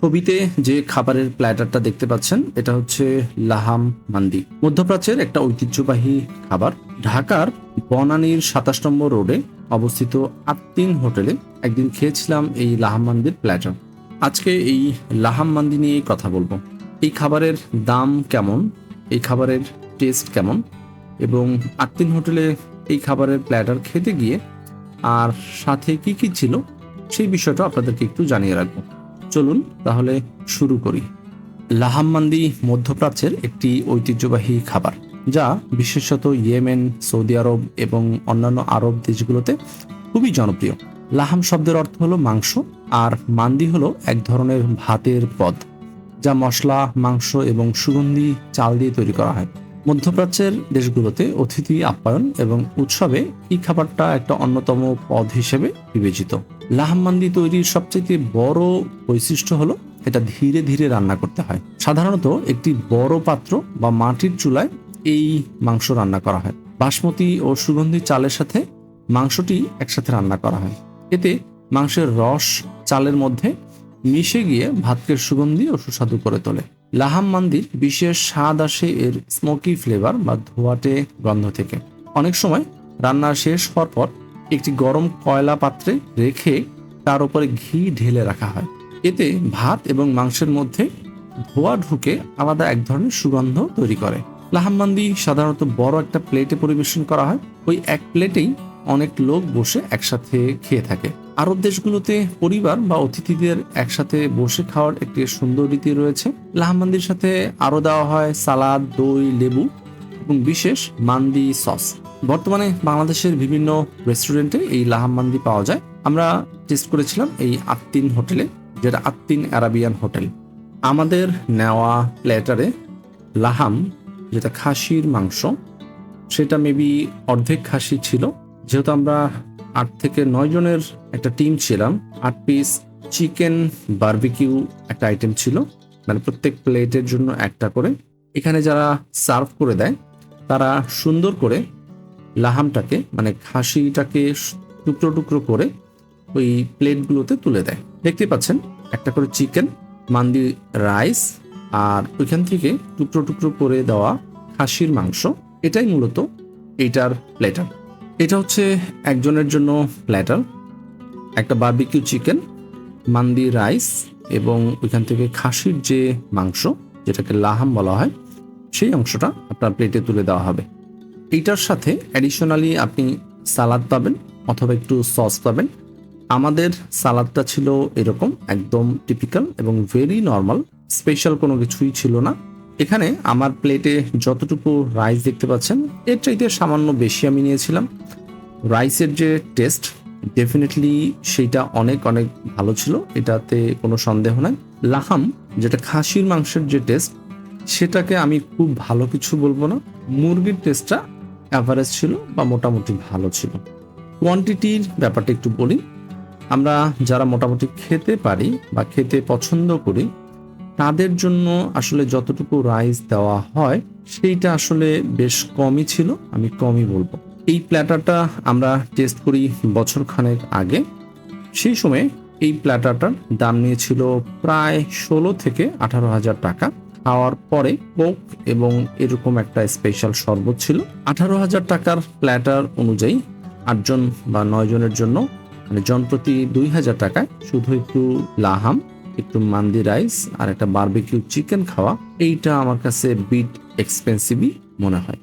ছবিতে যে খাবারের প্ল্যাটারটা দেখতে পাচ্ছেন, এটা হচ্ছে লাহাম মান্দি। মধ্যপ্রাচ্যের একটা ঐতিহ্যবাহী খাবার। ঢাকার বনানীর সাতাশ নম্বর রোডে অবস্থিত আত্মিন হোটেলে একদিন খেয়েছিলাম এই লাহাম মান্দির প্ল্যাটার। আজকে এই লাহাম মান্দি নিয়ে কথা বলব। এই খাবারের দাম কেমন? এই খাবারের টেস্ট কেমন? এবং আত্মিন হোটেলে এই খাবারের প্ল্যাটার খেতে গিয়ে আর সাথে কি কি ছিল, সেই বিষয়টা আপনাদেরকে একটু জানিয়ে রাখব। চলুন তাহলে শুরু করি। লাহাম্মান্দি মধ্যপ্রাচ্যের একটি ঐতিহ্যবাহী খাবার, যা বিশেষত ইয়েমেন, সৌদি আরব এবং অন্যান্য আরব দেশগুলোতে খুবই জনপ্রিয়। লাহাম শব্দের অর্থ হলো মাংস, আর মান্দি হলো এক ধরনের ভাতের পদ, যা মশলা, মাংস এবং সুগন্ধি চাল দিয়ে তৈরি করা হয়। মধ্যপ্রাচ্যের দেশগুলোতে অতিথি আপ্যায়ন এবং উৎসবে এই খাবারটা একটা অন্যতম পদ হিসেবে বিবেচিত। লাহাম্মান্দি তৈরির সবচেয়ে বড় বৈশিষ্ট্য হলো এটা ধীরে ধীরে রান্না করতে হয়। সাধারণত একটি বড় পাত্র বা মাটির চুলায় এই মাংস রান্না করা হয়। বাসমতি ও সুগন্ধি চালের সাথে মাংসটি একসাথে রান্না করা হয়। এতে মাংসের রস চালের মধ্যে মিশে গিয়ে ভাতকে সুগন্ধি ও সুস্বাদু করে তোলে। লাহাম মান্দির বিশেষ স্বাদ আসে এর স্মোকি ফ্লেভার বা ধোয়াটে গন্ধ থেকে। অনেক সময় রান্না শেষ হওয়ার পর একটি গরম কয়লা পাত্রে রেখে তার উপরে ঘি ঢেলে রাখা হয়। এতে ভাত এবং মাংসের মধ্যে ধোয়া ঢুকে আলাদা এক ধরনের সুগন্ধ তৈরি করে। লাহামবান্দি সাধারণত বড় একটা প্লেটে পরিবেশন করা হয়। ওই এক প্লেটেই অনেক লোক বসে একসাথে খেয়ে থাকে। আরব দেশগুলোতে পরিবার বা অতিথিদের একসাথে বসে খাওয়ার একটি সুন্দর রীতি রয়েছে। লাহামবান্দির সাথে আরও দেওয়া হয় সালাদ, দই, লেবু এবং বিশেষ মান্দি সস। বর্তমানে বাংলাদেশের বিভিন্ন রেস্টুরেন্টে এই লাহাম মান্দি পাওয়া যায়। আমরা টেস্ট করেছিলাম এই আত্মিন হোটেলে, যেটা আত্মিন আরাবিয়ান হোটেল। আমাদের নেওয়া প্ল্যাটারে লাহাম, যেটা খাসির মাংস, সেটা মেবি অর্ধেক খাসি ছিল। যেহেতু আমরা আট থেকে নয় জনের একটা টিম ছিলাম, আট পিস চিকেন বারবিকিউ একটা আইটেম ছিল। মানে প্রত্যেক প্লেটের জন্য একটা করে। এখানে যারা সার্ভ করে দেয়, তারা সুন্দর করে লাহামটাকে মানে খাসিটাকে টুকরো টুকরো করে ওই প্লেটগুলোতে তুলে দেয়। দেখতে পাচ্ছেন, একটা করে চিকেন, মান্দি রাইস আর ওইখান থেকে টুকরো টুকরো করে দেওয়া খাসির মাংস। এটাই মূলত এইটার প্লেটার এটা হচ্ছে একজনের জন্য প্ল্যাটার একটা বার্বিকিউ চিকেন মান্দি রাইস এবং ওইখান থেকে খাসির যে মাংস, যেটাকে লাহাম বলা হয়, সেই অংশটা আপনার প্লেটে তুলে দেওয়া হবে। এইটার সাথে অ্যাডিশনালি আপনি সালাদ পাবেন অথবা একটু সস পাবেন। আমাদের সালাদটা ছিল এরকম, একদম টিপিক্যাল এবং ভেরি নর্মাল স্পেশাল কোনো কিছুই ছিল না। এখানে আমার প্লেটে যতটুকু রাইস দেখতে পাচ্ছেন, এর চাইতে সামান্য বেশি আমি নিয়েছিলাম। রাইসের যে টেস্ট ডেফিনেটলি সেইটা অনেক অনেক ভালো ছিল, এটাতে কোনো সন্দেহ নাই। লাহাম, যেটা খাসির মাংসের যে টেস্ট সেটাকে আমি খুব ভালো কিছু বলব না। মুরগির টেস্টটা অ্যাভারেজ ছিল বা মোটামুটি ভালো ছিল। কোয়ান্টিটির ব্যাপারটা একটু বলি। আমরা যারা মোটামুটি খেতে পারি বা খেতে পছন্দ করি, তাদের জন্য আসলে যতটুকু রাইস দেওয়া হয়, সেইটা আসলে বেশ কমই ছিল, আমি কমই বলব। এই প্ল্যাটারটা আমরা টেস্ট করি বছর খানেক আগে। সেই সময় এই প্ল্যাটারটার দাম নিয়েছিল প্রায় ষোলো থেকে আঠারো হাজার টাকা। খাওয়ার পরে কোক এবং এরকম একটা স্পেশাল শরবত ছিল। আঠারো হাজার টাকার প্ল্যাটার অনুযায়ী আটজন বা নয় জনের জন্য মানে জন প্রতি দুই হাজার টাকায় শুধু একটু লাহাম, একটু মান্দি রাইস আর একটা বারবিকিউ চিকেন খাওয়া, এইটা আমার কাছে বিট এক্সপেন্সিভই মনে হয়।